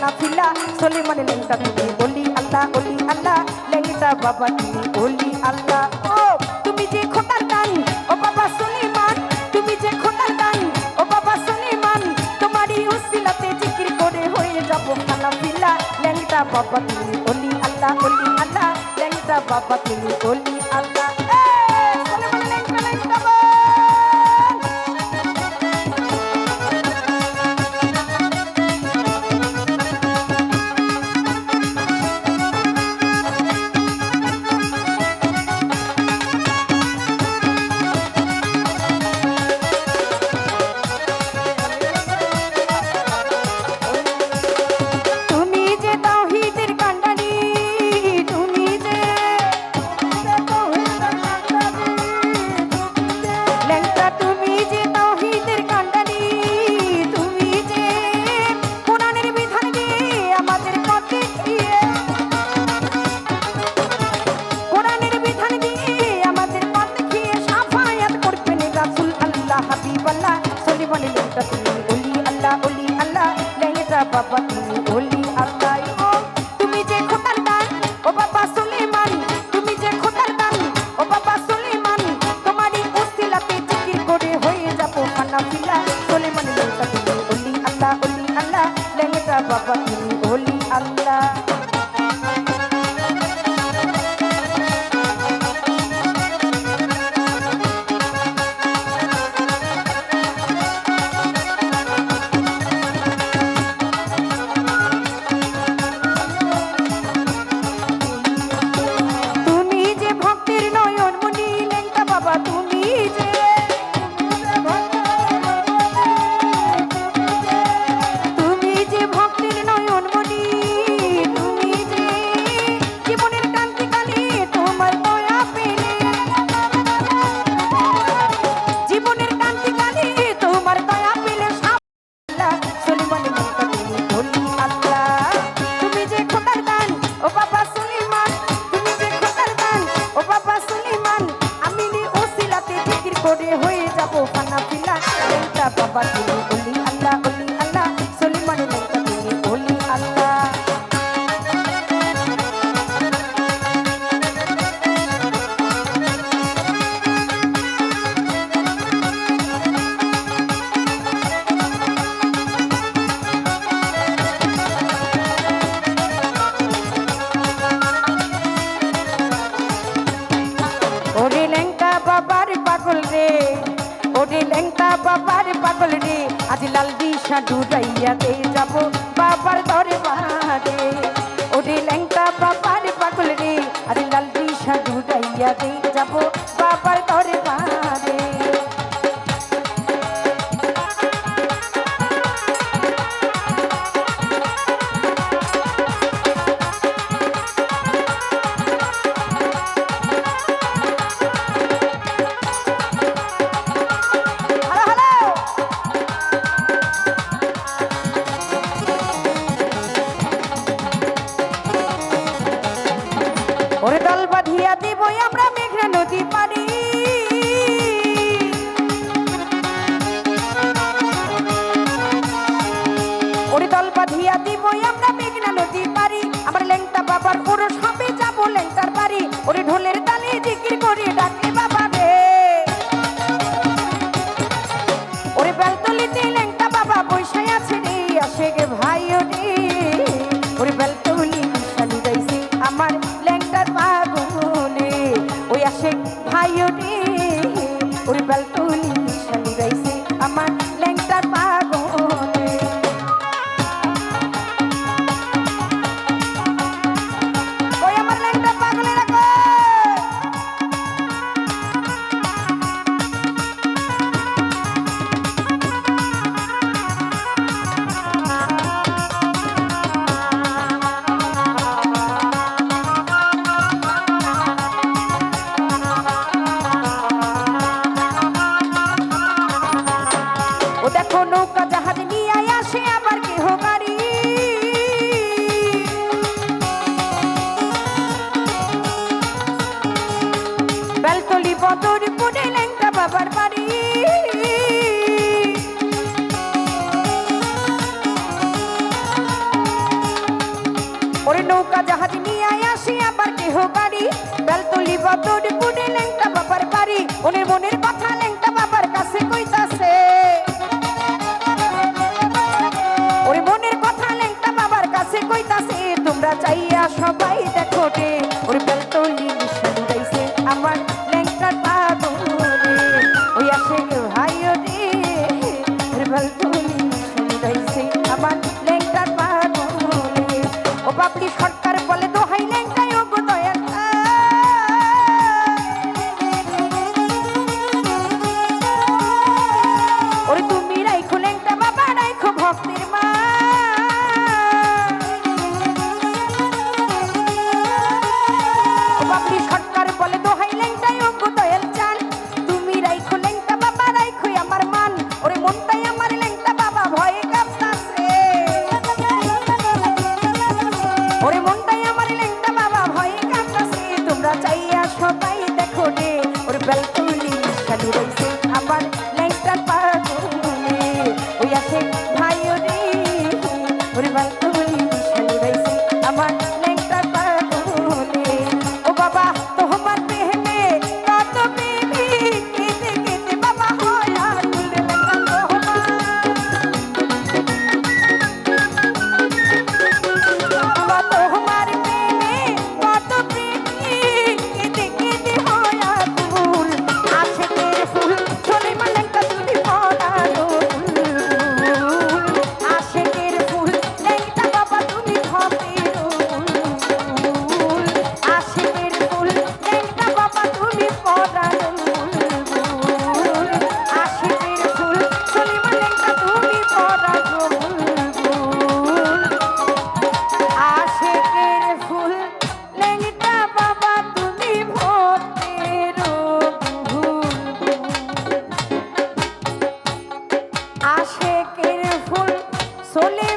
নাফিলা চলে মানে লেংটা তুমি বলি আল্লাহ বলি আল্লাহ। লেংটা বাবা, তুমি বলি আল্লাহ। ও, তুমি যে খোকার গান ও বাবা সুলিমান। তুমি যে খোকার গান ও বাবা সুলিমান। তোমারই উসিলাতে জিকির করে হয়ে যাব নাফিলা লেংটা বাবা, তুমি বলি আল্লাহ বলি আল্লাহ। লেংটা বাবা, তুমি বলি আল্লাহ। আশা ডুবাইয়া দে যাব বাবার ধরে বাড়ে ওই বালটুলি শালি গাইছে। কদর পুনে লেংটা বাবার বাড়ি। ওরে নৌকা জাহাজ নিয়ে আসি আবার কেহ বাড়ি। বেলতলি বদর ওরে মনটাই pozole.